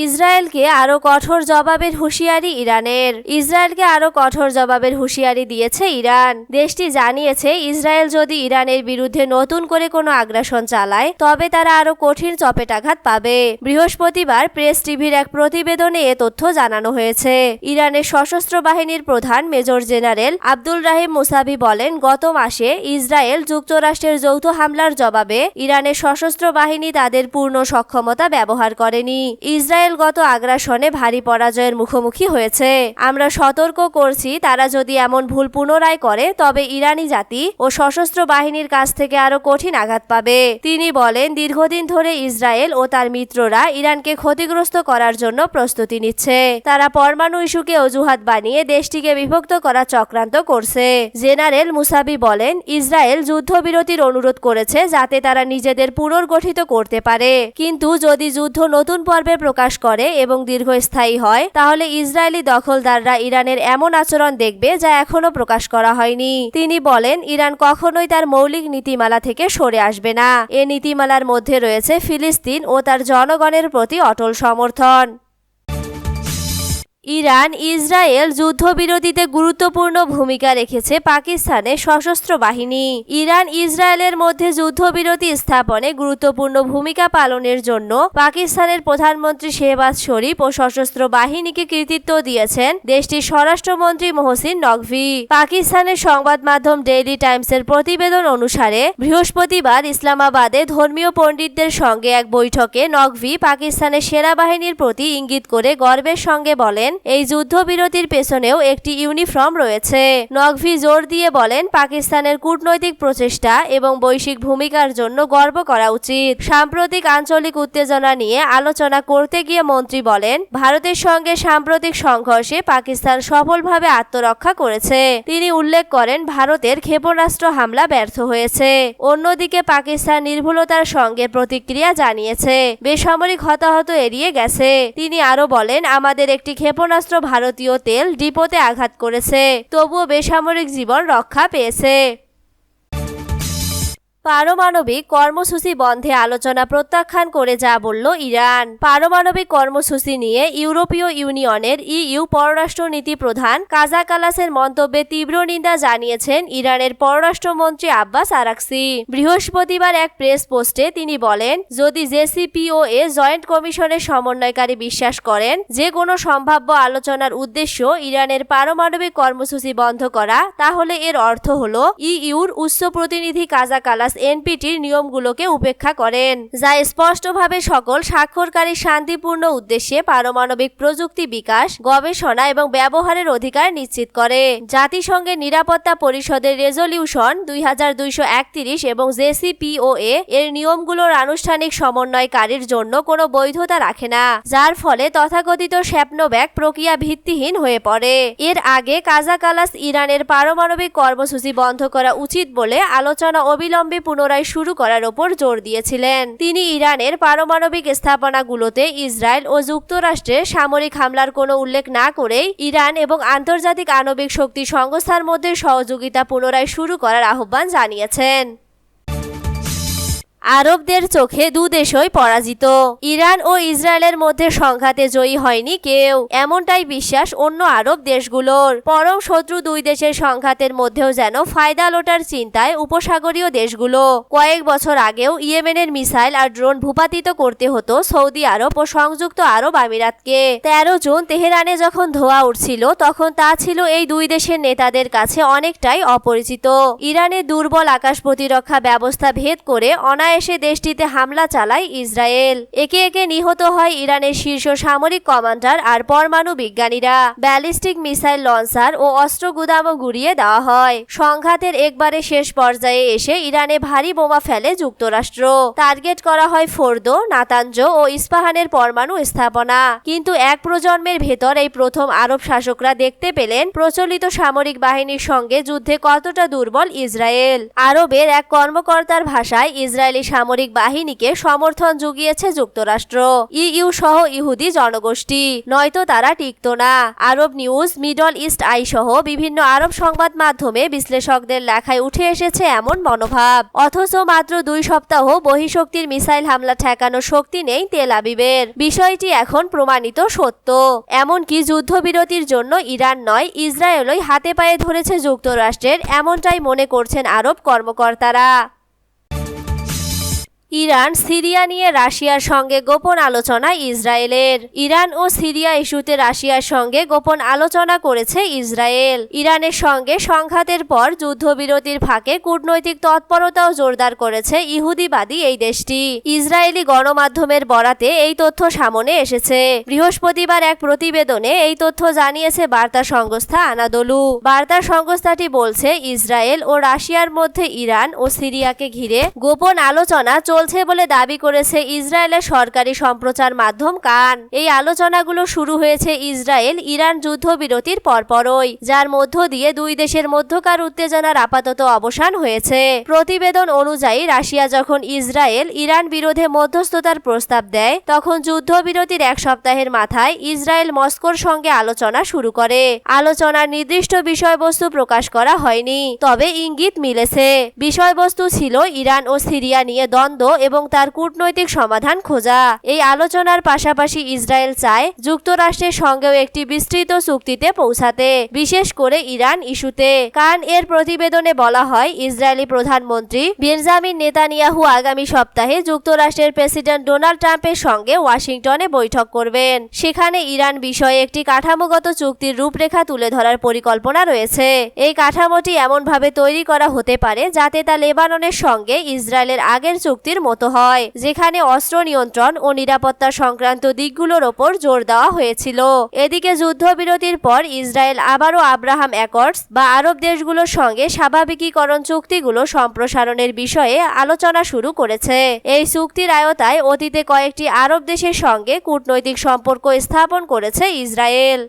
ইসরায়েলকে আরও কঠোর জবাবের হুঁশিয়ারি ইরানের। ইসরায়েলকে আরও কঠোর জবাবের হুঁশিয়ারি দিয়েছে ইরান। দেশটি জানিয়েছে, ইসরায়েল যদি ইরানের বিরুদ্ধে নতুন করে কোনো আগ্রাসন চালায়, তবে তারা আরও কঠিন চপেটাঘাত পাবে। বৃহস্পতিবার প্রেস টিভির এক প্রতিবেদনে এ তথ্য জানানো হয়েছে। ইরানের সশস্ত্র বাহিনীর প্রধান major general Abdul Rahim Mousavi বলেন, গত মাসে ইসরায়েল যুক্তরাষ্ট্রের যৌথ হামলার জবাবে ইরানের সশস্ত্র বাহিনী তাদের পূর্ণ সক্ষমতা ব্যবহার করেনি। ইসরায়েল গত আগ্রাসনে ভারী পরাজয়ের মুখোমুখি হয়েছে। আমরা সতর্ক করছি, তারা যদি এমন ভুল পুনরায় করে, তবে ইরানি জাতি ও সশস্ত্র বাহিনীর কাছ থেকে আরও কঠিন আঘাত পাবে। তিনি বলেন, দীর্ঘদিন ধরে ইসরায়েল ও তার মিত্ররা ইরানকে ক্ষতিগ্রস্ত করার জন্য প্রস্তুতি নিচ্ছে। তারা পরমাণু ইস্যুকে অজুহাত বানিয়ে দেশটিকে বিভক্ত করা চক্রান্ত করছে। জেনারেল মুসাবি বলেন, ইসরায়েল যুদ্ধবিরতির অনুরোধ করেছে যাতে তারা নিজেদের পুনর্গঠিত করতে পারে। কিন্তু যদি যুদ্ধ নতুন পর্বে প্রকাশ করে এবং দীর্ঘস্থায়ী হয়, তাহলে ইসরায়েলি দখলদাররা ইরানের এমন আচরণ দেখবে যা এখনও প্রকাশ করা হয়নি। তিনি বলেন, ইরান কখনোই তার মৌলিক নীতিমালা থেকে সরে আসবে না। এ নীতিমালার মধ্যে রয়েছে ফিলিস্তিন ও তার জনগণের প্রতি অটল সমর্থন। ইরান, ইসরায়েল যুদ্ধবিরতিতে গুরুত্বপূর্ণ ভূমিকা রেখেছে পাকিস্তানের সশস্ত্র বাহিনী। ইরান, ইসরায়েলের মধ্যে যুদ্ধবিরতি স্থাপনে গুরুত্বপূর্ণ ভূমিকা পালনের জন্য পাকিস্তানের প্রধানমন্ত্রী শেহবাজ শরীফ ও সশস্ত্র বাহিনীকে কৃতিত্ব দিয়েছেন দেশটির স্বরাষ্ট্রমন্ত্রী মহসিন নকভি। পাকিস্তানের সংবাদ মাধ্যম ডেইলি টাইমসের প্রতিবেদন অনুসারে, বৃহস্পতিবার ইসলামাবাদে ধর্মীয় পণ্ডিতদের সঙ্গে এক বৈঠকে নকভি পাকিস্তানের সেনাবাহিনীর প্রতি ইঙ্গিত করে গর্বের সঙ্গে বলেন এই যুদ্ধবিরতির পেছনেও একটি ইউনিফর্ম রয়েছে। নকভি জোর দিয়ে বলেন, পাকিস্তানের কূটনৈতিক প্রচেষ্টা এবং বৈশ্বিক ভূমিকার জন্য গর্ব করা উচিত। সাম্প্রতিক আঞ্চলিক উত্তেজনা নিয়ে আলোচনা করতে গিয়ে মন্ত্রী বলেন, ভারতের সঙ্গে সাম্প্রতিক সংঘর্ষে পাকিস্তান সফলভাবে আত্মরক্ষা করেছে। তিনি উল্লেখ করেন, ভারতের ক্ষেপণাস্ত্র হামলা ব্যর্থ হয়েছে। অন্যদিকে পাকিস্তান নির্ভুলতার সঙ্গে প্রতিক্রিয়া জানিয়েছে, বেসামরিক হতাহত এড়িয়ে গেছে। তিনি আরও বলেন, আমাদের একটি ক্ষেপণাস্ত্র ভারতীয় তেল ডিপোতে আঘাত করেছে। তবুও বেসামরিক জীবন রক্ষা পেয়েছে। পারমাণবিক কর্মসূচি বন্ধে আলোচনা প্রত্যাখ্যান করে যা বলল ইরান। পারমাণবিক কর্মসূচি নিয়ে ইউরোপীয় ইউনিয়নের ইইউ পররাষ্ট্রনীতি প্রধান কাজা কালাসের মন্তব্যে তীব্র নিন্দা জানিয়েছেন ইরানের পররাষ্ট্রমন্ত্রী আব্বাস আরাকসি। বৃহস্পতিবার এক প্রেস পোস্টে তিনি বলেন, যদি জেসিপিওএ জয়েন্ট কমিশনের সমন্বয়কারী বিশ্বাস করেন, যে কোনো সম্ভাব্য আলোচনার উদ্দেশ্য ইরানের পারমাণবিক কর্মসূচি বন্ধ করা, তাহলে এর অর্থ হল ইইউর উচ্চ প্রতিনিধি কাজা কালাস এনপিটির নিয়মগুলোকে উপেক্ষা করেন, যা স্পষ্টভাবে সকল স্বাক্ষরকারী শান্তিপূর্ণ উদ্দেশ্যে পারমাণবিক প্রযুক্তি বিকাশ, গবেষণা এবং ব্যবহারের অধিকার নিশ্চিত করে। জাতিসংঘের নিরাপত্তা পরিষদের রেজলিউশন দুই এবং জেসিপিওএ এর নিয়মগুলোর আনুষ্ঠানিক সমন্বয়কারীর জন্য কোনো বৈধতা রাখে না, যার ফলে তথাকথিত স্বপ্নব্যাগ প্রক্রিয়া ভিত্তিহীন হয়ে পড়ে। এর আগে কাজাকালাস ইরানের পারমাণবিক কর্মসূচি বন্ধ করা উচিত বলে আলোচনা অবিলম্বে পুনরায় শুরু করার ওপর জোর দিয়েছিলেন। তিনি ইরানের পারমাণবিক স্থাপনাগুলোতে ইসরায়েল ও যুক্তরাষ্ট্রে সামরিক হামলার কোনো উল্লেখ না করেই ইরান এবং আন্তর্জাতিক আণবিক শক্তি সংস্থার মধ্যে সহযোগিতা পুনরায় শুরু করার আহ্বান জানিয়েছেন। আরবদের চোখে দু দেশই পরাজিত। ইরান ও ইসরায়েলের মধ্যে সংঘাতে জয়ী হয়নি কেউ। এমনটাই বিশ্বাস অন্য আরব দেশগুলোর। পরম শত্রু দুই দেশের সংঘাতের মধ্যেও যেন ফায়দা লোটার চিন্তায় উপসাগরীয় দেশগুলো। কয়েক বছর আগেও ইয়েমেনের মিসাইল আর ড্রোন ভূপাতিত করতে হতো সৌদি আরব ও সংযুক্ত আরব আমিরাতকে। তেরো জুন তেহরানে যখন ধোয়া উঠছিল, তখন তা ছিল এই দুই দেশের নেতাদের কাছে অনেকটাই অপরিচিত। ইরানের দুর্বল আকাশ প্রতিরক্ষা ব্যবস্থা ভেদ করে অনায় এসে দেশটিতে হামলা চালায় ইসরায়েল। একে একে নিহত হয় ইরানের শীর্ষ সামরিক কমান্ডার আর পরমাণু বিজ্ঞানীরা। ব্যালিস্টিক মিসাইল লঞ্চার ও অস্ত্র গুদামও গুড়িয়ে দেওয়া হয়। সংঘাতের একবারে শেষ পর্যায়ে এসে ইরানে ভারী বোমা ফেলে যুক্তরাষ্ট্র। টার্গেট করা হয় ফোর্দো নাতাঞ্জ ও ইস্পাহানের পরমাণু স্থাপনা। কিন্তু এক প্রজন্মের ভেতর এই প্রথম আরব শাসকরা দেখতে পেলেন প্রচলিত সামরিক বাহিনীর সঙ্গে যুদ্ধে কতটা দুর্বল ইসরায়েল। আরবের এক কর্মকর্তার ভাষায় ইসরায়েলি এই সামরিক বাহিনীকে সমর্থন জুগিয়েছে যুক্তরাষ্ট্র। ইইউ সহ ইহুদি জনগোষ্ঠী। নয়তো তারা টিকত না। Arab News, Middle East Eye সহ বিভিন্ন আরব সংবাদ মাধ্যমে বিশ্লেষকদের লেখায় উঠে এসেছে এমন মনোভাব। অথচ মাত্র দুই সপ্তাহ বহিঃশক্তির মিসাইল হামলা ঠেকানোর শক্তি নেই তেল আবিবের। বিষয়টি এখন প্রমাণিত সত্য। এমনকি যুদ্ধবিরতির জন্য ইরান নয়, ইসরায়েলই হাতে পায়ে ধরেছে যুক্তরাষ্ট্রের, এমনটাই মনে করছেন আরব কর্মকর্তারা। ইরান, সিরিয়া নিয়ে রাশিয়ার সঙ্গে গোপন আলোচনা ইসরায়েলের। ইরান ও সিরিয়া ইস্যুতে রাশিয়ার সঙ্গে গোপন আলোচনা করেছে ইসরায়েল। ইরানের সঙ্গে সংঘাতের পর যুদ্ধবিরতির ফাঁকে কূটনৈতিক তৎপরতাও জোরদার করেছে ইহুদিবাদী এই দেশটি। ইসরায়েলি গণমাধ্যমের বরাতে এই তথ্য সামনে এসেছে। বৃহস্পতিবার এক প্রতিবেদনে এই তথ্য জানিয়েছে বার্তা সংস্থা আনাদলু। বার্তা সংস্থাটি বলছে, ইসরায়েল ও রাশিয়ার মধ্যে ইরান ও সিরিয়াকে ঘিরে গোপন আলোচনা চলছে বলে দাবি করেছে ইসরায়েলের সরকারি সম্প্রচার মাধ্যম কান। এই আলোচনাগুলো শুরু হয়েছে ইসরায়েল ইরান যুদ্ধবিরতির পরপরই, যার মধ্য দিয়ে দুই দেশের মধ্যকার উত্তেজনার আপাতত অবসান হয়েছে। প্রতিবেদন অনুযায়ী, রাশিয়া যখন ইসরায়েল ইরান বিরোধে মধ্যস্থতার প্রস্তাব দেয়, তখন যুদ্ধবিরতির এক সপ্তাহের মাথায় ইসরায়েল মস্কোর সঙ্গে আলোচনা শুরু করে। আলোচনার নির্দিষ্ট বিষয়বস্তু প্রকাশ করা হয়নি, তবে ইঙ্গিত মিলেছে। বিষয়বস্তু ছিল ইরান ও সিরিয়া নিয়ে দ্বন্দ্ব এবং তার কূটনৈতিক সমাধান খোঁজা। এই আলোচনার পাশাপাশি ইসরায়েল চায় যুক্তরাষ্ট্রের সঙ্গেও একটি বিস্তৃত চুক্তিতে পৌঁছাতে, বিশেষ করে ইরান ইস্যুতে। কান এর প্রতিবেদনে বলা হয়, ইসরায়েলি প্রধানমন্ত্রী বেনজামিন নেতানিয়াহু আগামী সপ্তাহে যুক্তরাষ্ট্রের প্রেসিডেন্ট ডোনাল্ড ট্রাম্পের সঙ্গে ওয়াশিংটনে বৈঠক করবেন। সেখানে ইরান বিষয়ে একটি কাঠামোগত চুক্তির রূপরেখা তুলে ধরার পরিকল্পনা রয়েছে। এই কাঠামোটি এমনভাবে তৈরি করা হতে পারে যাতে তা লেবাননের সঙ্গে ইসরায়েলের আগের চুক্তির মতো হয়, যেখানে অস্ত্র নিয়ন্ত্রণ ও নিরাপত্তা সংক্রান্ত দিকগুলোর ওপর জোর দেওয়া হয়েছিল। এদিকে যুদ্ধবিরতির পর ইসরায়েল আবারও আব্রাহাম অ্যাকর্ডস বা আরব দেশগুলোর সঙ্গে স্বাভাবিকীকরণ চুক্তিগুলো সম্প্রসারণের বিষয়ে আলোচনা শুরু করেছে। এই চুক্তির আয়তায় অতীতে কয়েকটি আরব দেশের সঙ্গে কূটনৈতিক সম্পর্ক স্থাপন করেছে ইসরায়েল।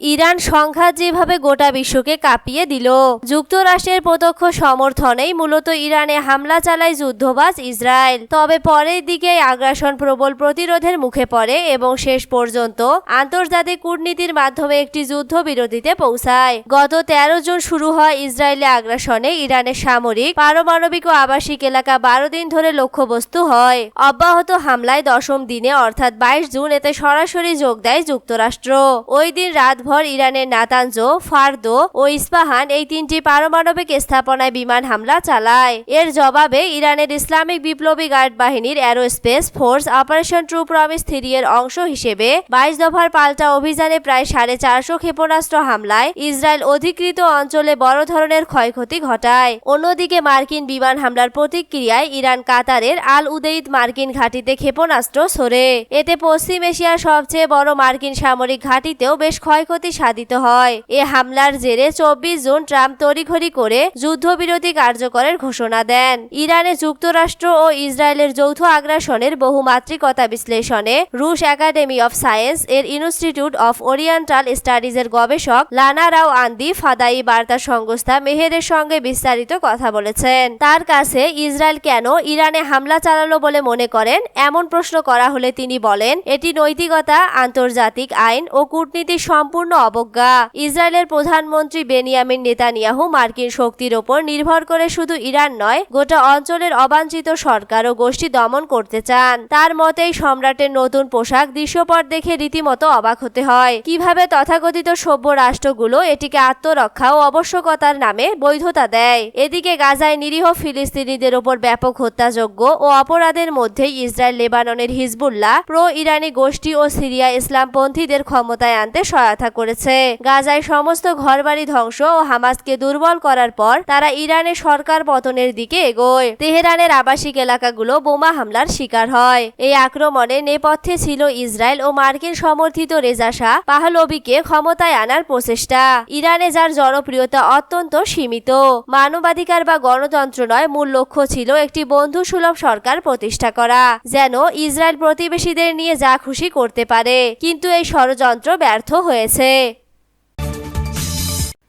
ইরান সংঘাত যেভাবে গোটা বিশ্বকে কাঁপিয়ে দিল, যুক্তরাষ্ট্রের প্রত্যক্ষ সমর্থনেই মূলত ইরানে হামলা চালায় যুদ্ধবাজ ইসরায়েল। তবে পরের দিকে আগ্রাসন প্রবল প্রতিরোধের মুখে পড়ে এবং শেষ পর্যন্ত আন্তর্জাতিক কূটনীতির মাধ্যমে একটি যুদ্ধ যুদ্ধবিরতিতে পৌঁছায়। গত তেরো জুন শুরু হয় ইসরায়েলে আগ্রাসনে ইরানের সামরিক, পারমাণবিক ও আবাসিক এলাকা বারো দিন ধরে লক্ষ্যবস্তু হয়। অব্যাহত হামলায় দশম দিনে, অর্থাৎ বাইশ জুন, এতে সরাসরি যোগ দেয় যুক্তরাষ্ট্র। ওই দিন রাতভর ইরানের নাতানজো, ফার্দো ও ইস্পাহান এই তিনটি পারমাণবিক স্থাপনায় বিমান হামলা চালায়। এর জবাবে ইরানের ইসলামিক বিপ্লবী গার্ড বাহিনীর aerospace force operation true promise three এর অংশ হিসেবে বাইশ দফার পাল্টা অভিযানে প্রায় সাড়ে চারশো ক্ষেপণাস্ত্র হামলায় ইসরায়েল অধিকৃত অঞ্চলে বড় ধরনের ক্ষয়ক্ষতি ঘটায়। অন্যদিকে মার্কিন বিমান হামলার প্রতিক্রিয়ায় ইরান কাতারের আল উদেইদ মার্কিন ঘাঁটিতে ক্ষেপণাস্ত্র সরে এতে পশ্চিম এশিয়ার সবচেয়ে বড় মার্কিন সামরিক ঘাঁটিতেও বেশ ক্ষয়ক্ষতি সাধিত হয়। এ হামলার জেরে চব্বিশ জুন ট্রাম্প তড়িঘড়ি করে যুদ্ধবিরতি কার্যকরের ঘোষণা দেন। ইরানে যুক্তরাষ্ট্র ও ইসরায়েলের যৌথ আগ্রাসনের বহুমাত্রিকতা বিশ্লেষণে রুশ একাডেমি অফ সায়েন্স এর ইনস্টিটিউট অফ ওরিয়েন্টাল স্টাডিজের গবেষক লানা রাও আন্দি ফাদাই বার্তা সংস্থা মেহেরের সঙ্গে বিস্তারিত কথা বলেছেন। তার কাছে ইসরায়েল কেন ইরানে হামলা চালালো বলে মনে করেন? এমন প্রশ্ন করা হলে তিনি বলেন, এটি নৈতিকতা, আন্তর্জাতিক আইন ও কূটনীতি সম্পূর্ণ অবজ্ঞা। ইসরায়েলের প্রধানমন্ত্রী বেনিয়ামিন নেতানিয়াহু মার্কিন শক্তির ওপর নির্ভর করে শুধু ইরান নয়, গোটা অঞ্চলের অবাঞ্ছিত সরকার ও গোষ্ঠী দমন করতে চান। তার মতেই সম্রাটের নতুন পোশাক দৃশ্যপট দেখে রীতিমতো অবাক হতে হয়। কীভাবে তথাকথিত সভ্য রাষ্ট্রগুলো এটিকে আত্মরক্ষা ও আবশ্যকতার নামে বৈধতা দেয়? এদিকে গাজায় নিরীহ ফিলিস্তিনিদের ওপর ব্যাপক হত্যাযোগ্য ও অপরাধের মধ্যে ইসরায়েল, লেবাননের হিজবুল্লাহ প্রো ইরানি গোষ্ঠী ও সিরিয়া ইসলামপন্থীদের ক্ষমতায় আনতে সহায়তা করেছে। গাজায় সমস্ত ঘরবাড়ি ধ্বংস ও হামাসকে দুর্বল করার পর তারা ইরানের সরকার পতনের দিকে এগোয়। তেহরানের আবাসিক এলাকাগুলো বোমা হামলার শিকার হয়। এই আক্রমণে নেপথ্যে ছিল ইসরায়েল ও মার্কিন সমর্থিত রেজা শাহ পাহলবিকে ক্ষমতায় আনার প্রচেষ্টা। ইরানে যার জনপ্রিয়তা অত্যন্ত সীমিত। মানবাধিকার বা গণতন্ত্র নয়, মূল লক্ষ্য ছিল একটি বন্ধু সুলভ সরকার প্রতিষ্ঠা করা, যেন ইসরায়েল প্রতিবেশীদের নিয়ে যা খুশি করতে পারে। কিন্তু এই ষড়যন্ত্র ব্যর্থ হয়েছে। sé.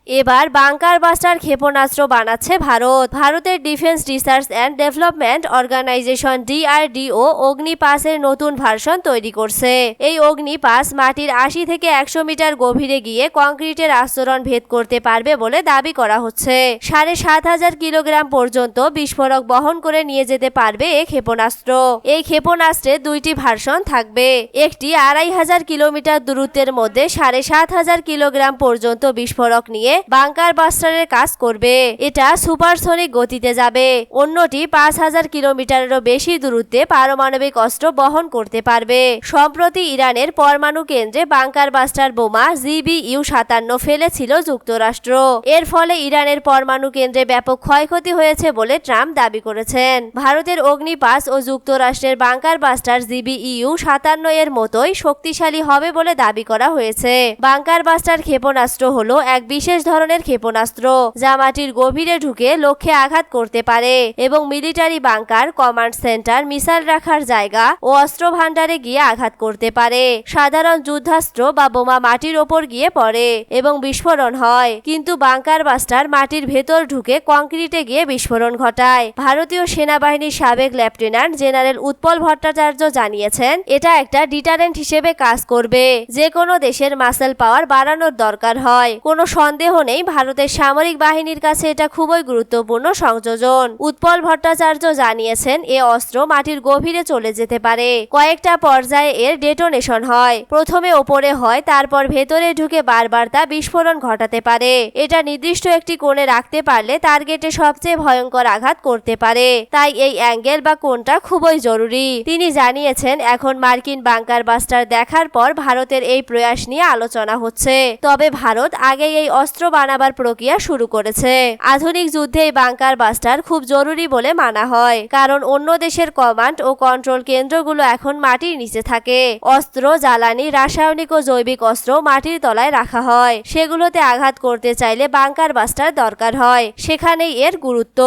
এবার বাংকার বাস্টার ক্ষেপণাস্ত্র বানাচ্ছে ভারত। ভারতের defence research and development organisation DRDO অগ্নিপাসের নতুন ভার্সন তৈরি করছে। এই অগ্নিপাস মাটির আশি থেকে একশো মিটার গভীরে গিয়ে কংক্রিটের আস্তরণ ভেদ করতে পারবে বলে দাবি করা হচ্ছে। সাড়ে সাত হাজার কিলোগ্রাম পর্যন্ত বিস্ফোরক বহন করে নিয়ে যেতে পারবে এই ক্ষেপণাস্ত্র। এই ক্ষেপণাস্ত্রের দুইটি ভার্সন থাকবে। একটি আড়াই হাজার কিলোমিটার দূরত্বের মধ্যে সাড়ে সাত হাজার কিলোগ্রাম পর্যন্ত বিস্ফোরক নিয়ে বাংকার বাস্টারের কাজ করবে। এটা সুপারসনিক গতিতে যাবে। অন্যটি পাঁচ হাজার কিলোমিটারেরও বেশি দূরত্বে পারমাণবিক অস্ত্র বহন করতে পারবে। সম্প্রতি ইরানের পরমাণু কেন্দ্রে বাংকার বাস্টার বোমা জিবিইউ সাতান্ন ফেলেছিল যুক্তরাষ্ট্র। এর ফলে ইরানের পরমাণু কেন্দ্রে ব্যাপক ক্ষয়ক্ষতি হয়েছে বলে ট্রাম্প দাবি করেছেন। ভারতের অগ্নিপাস ও যুক্তরাষ্ট্রের বাংকার বাস্টার জিবি ইউ সাতান্ন এর মতোই শক্তিশালী হবে বলে দাবি করা হয়েছে। বাংকার বাস্টার ক্ষেপণাস্ত্র হলো এক বিশেষ ধরনের ক্ষেপণাস্ত্র, যা মাটির গভীরে ঢুকে লক্ষ্যে আঘাত করতে পারে এবং military bunker, command centre, missile রাখার জায়গা ও অস্ত্র ভান্ডারে গিয়ে আঘাত করতে পারে। সাধারণ যুদ্ধাস্ত্র বা বোমা মাটির ওপর গিয়ে পড়ে এবং বিস্ফোরণ হয়। কিন্তু বাংকার বাস্টার মাটির ভেতর ঢুকে কংক্রিটে গিয়ে বিস্ফোরণ ঘটায়। ভারতীয় সেনাবাহিনীর সাবেক লেফটেন্যান্ট জেনারেল উৎপল ভট্টাচার্য জানিয়েছেন, এটা একটা ডিটারেন্ট হিসেবে কাজ করবে। যে কোনো দেশের মাসেল পাওয়ার বাড়ানোর দরকার হয়। কোনো সন্দেহ নেই ভারতের সামরিক বাহিনীর কাছে এটা খুবই গুরুত্বপূর্ণ সংযোজন। উৎপল ভট্টাচার্য জানিয়েছেন, এ অস্ত্র মাটির গভীরে চলে যেতে পারে। কয়েকটা পর্যায়ে এর ডেটোনেশন হয়। প্রথমে ওপরে হয়, তারপর ভেতরে ঢুকে বারবার তা বিস্ফোরণ ঘটাতে পারে। এটা নির্দিষ্ট একটি কোণে রাখতে পারলে টার্গেটে সবচেয়ে ভয়ঙ্কর আঘাত করতে পারে। তাই এই অ্যাঙ্গেল বা কোণটা খুবই জরুরি। তিনি জানিয়েছেন, এখন মার্কিন বাংকার বাস্টার দেখার পর ভারতের এই প্রয়াস নিয়ে আলোচনা হচ্ছে। তবে ভারত আগে এই অস্ত্র বানাবার প্রক্রিয়া শুরু করেছে। আধুনিক যুদ্ধে এই বাংকার বাস্টার খুব জরুরি বলে মানা হয়। কারণ অন্য দেশের কমান্ড ও কন্ট্রোল কেন্দ্রগুলো এখন মাটির নিচে থাকে। অস্ত্র, জ্বালানি, রাসায়নিক ও জৈবিক অস্ত্র মাটির তলায় রাখা হয়। সেগুলোতে আঘাত করতে চাইলে বাংকার বাস্টার দরকার হয়। সেখানেই এর গুরুত্ব।